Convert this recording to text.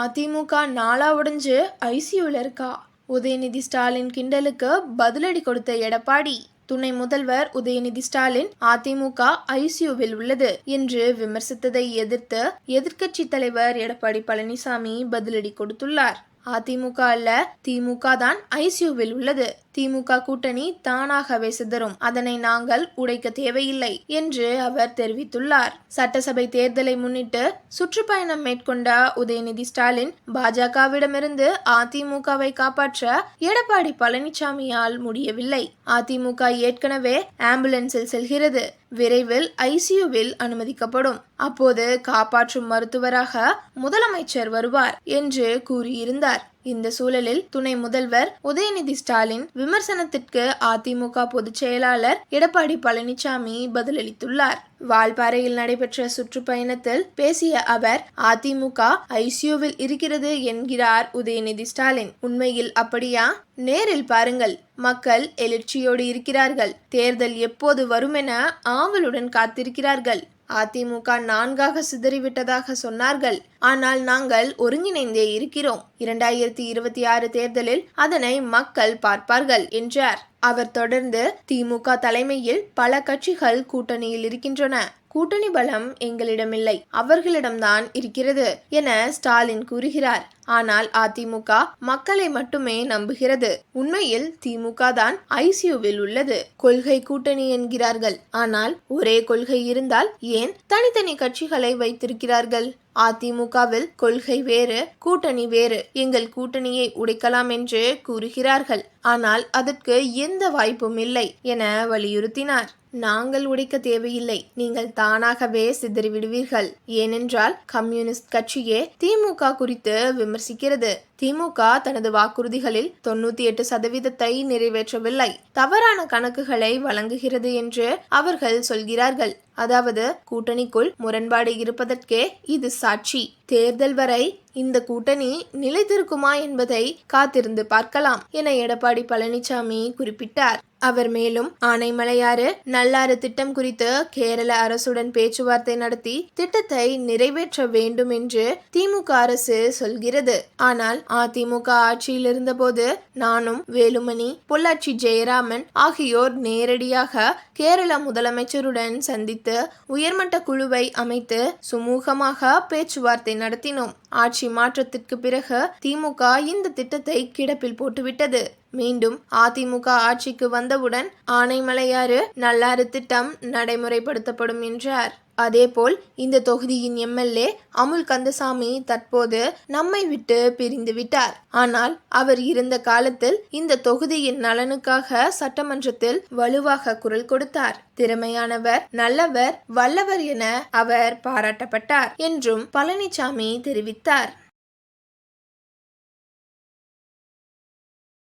அதிமுக நாளா உடைஞ்சு ஐசியூவில் இருக்கா? உதயநிதி ஸ்டாலின் கிண்டலுக்கு பதிலடி கொடுத்த எடப்பாடி துணை முதல்வர் உதயநிதி ஸ்டாலின் அதிமுக ஐசியூவில் உள்ளது என்று விமர்சித்ததை எதிர்த்து எதிர்க்கட்சி தலைவர் எடப்பாடி பழனிசாமி பதிலடி கொடுத்துள்ளார். அதிமுக அல்ல திமுக தான் ஐசியூவில் உள்ளது. திமுக கூட்டணி தானாகவே சிதறும். அதனை நாங்கள் உடைக்க தேவையில்லை என்று அவர் தெரிவித்துள்ளார். சட்டசபை தேர்தலை முன்னிட்டு சுற்றுப்பயணம் மேற்கொண்ட உதயநிதி ஸ்டாலின் பாஜகவிடமிருந்து அதிமுகவை காப்பாற்ற எடப்பாடி பழனிசாமியால் முடியவில்லை. அதிமுக ஏற்கனவே ஆம்புலன்ஸில் செல்கிறது. விரைவில் ஐசியூவில் அனுமதிக்கப்படும். அப்போது காப்பாற்றும் மருத்துவராக முதலமைச்சர் வருவார் என்று கூறியிருந்தார். இந்த சூழலில் துணை முதல்வர் உதயநிதி ஸ்டாலின் விமர்சனத்திற்கு அதிமுக பொதுச் செயலாளர் எடப்பாடி பழனிசாமி பதிலளித்துள்ளார். வால்பாறையில் நடைபெற்ற சுற்றுப்பயணத்தில் பேசிய அவர் அதிமுக ஐசியூவில் இருக்கிறது என்கிறார் உதயநிதி ஸ்டாலின். உண்மையில் அப்படியா? நேரில் பாருங்கள். மக்கள் எழுச்சியோடு இருக்கிறார்கள். தேர்தல் எப்போது வருமென ஆவலுடன் காத்திருக்கிறார்கள். அதிமுக நான்காக சிதறிவிட்டதாக சொன்னார்கள். ஆனால் நாங்கள் ஒருங்கிணைந்தே இருக்கிறோம். இரண்டாயிரத்தி இருபத்தி ஆறு தேர்தலில் அதனை மக்கள் பார்ப்பார்கள் என்றார். அவர் தொடர்ந்து திமுக தலைமையில் பல கட்சிகள் கூட்டணியில் இருக்கின்றன. கூட்டணி பலம் எங்களிடமில்லை. அவர்களிடம்தான் இருக்கிறது என ஸ்டாலின் கூறுகிறார். ஆனால் அதிமுக மக்களை மட்டுமே நம்புகிறது. உண்மையில் திமுக தான் ஐசியூவில் உள்ளது. கொள்கை கூட்டணி என்கிறார்கள். ஆனால் ஒரே கொள்கை இருந்தால் ஏன் தனித்தனி கட்சிகளை வைத்திருக்கிறார்கள்? அதிமுகவில் கொள்கை வேறு கூட்டணி வேறு. எங்கள் கூட்டணியை உடைக்கலாம் என்று கூறுகிறார்கள். ஆனால் அதற்கு எந்த வாய்ப்பும் இல்லை என வலியுறுத்தினார். நாங்கள் உடைக்க தேவையில்லை. நீங்கள் தானாகவே சிதறிவிடுவீர்கள். ஏனென்றால் கம்யூனிஸ்ட் கட்சியே திமுக குறித்து விமர்சிக்கிறது. திமுக தனது வாக்குறுதிகளில் தொண்ணூத்தி எட்டு சதவீதத்தை நிறைவேற்றவில்லை. தவறான கணக்குகளை வழங்குகிறது என்று அவர்கள் சொல்கிறார்கள். அதாவது கூட்டணிக்குள் முரண்பாடு இருப்பதற்கே இது சாட்சி. தேர்தல் வரை இந்த கூட்டணி நிலைத்திருக்குமா என்பதை காத்திருந்து பார்க்கலாம் என எடப்பாடி பழனிசாமி குறிப்பிட்டார். அவர் மேலும் ஆனைமலையாறு நல்லாறு திட்டம் குறித்து கேரள அரசுடன் பேச்சுவார்த்தை நடத்தி திட்டத்தை நிறைவேற்ற வேண்டும் என்று திமுக அரசு சொல்கிறது. ஆனால் அதிமுக ஆட்சியில் இருந்தபோது நானும் வேலுமணி பொள்ளாச்சி ஜெயராமன் ஆகியோர் நேரடியாக கேரள முதலமைச்சருடன் சந்தித்து உயர்மட்ட குழுவை அமைத்து சுமூகமாக பேச்சுவார்த்தை நடத்தினோம். ஆட்சி மாற்றத்திற்கு பிறகு திமுக இந்த திட்டத்தை கிடப்பில் போட்டுவிட்டது. மீண்டும் அதிமுக ஆட்சிக்கு வந்தவுடன் ஆனைமலையாறு நல்லாறு திட்டம் நடைமுறைப்படுத்தப்படும் என்றார். அதேபோல் இந்த தொகுதியின் எம்எல்ஏ அமுல் கந்தசாமி தற்போது நம்மை விட்டு பிரிந்து விட்டார். ஆனால் அவர் இருந்த காலத்தில் இந்த தொகுதியின் நலனுக்காக சட்டமன்றத்தில் வலுவாக குரல் கொடுத்தார். திறமையானவர் நல்லவர் வல்லவர் என அவர் பாராட்டப்பட்டார் என்றும் பழனிசாமி தெரிவித்தார். ಸಿಗ್ತಾರ್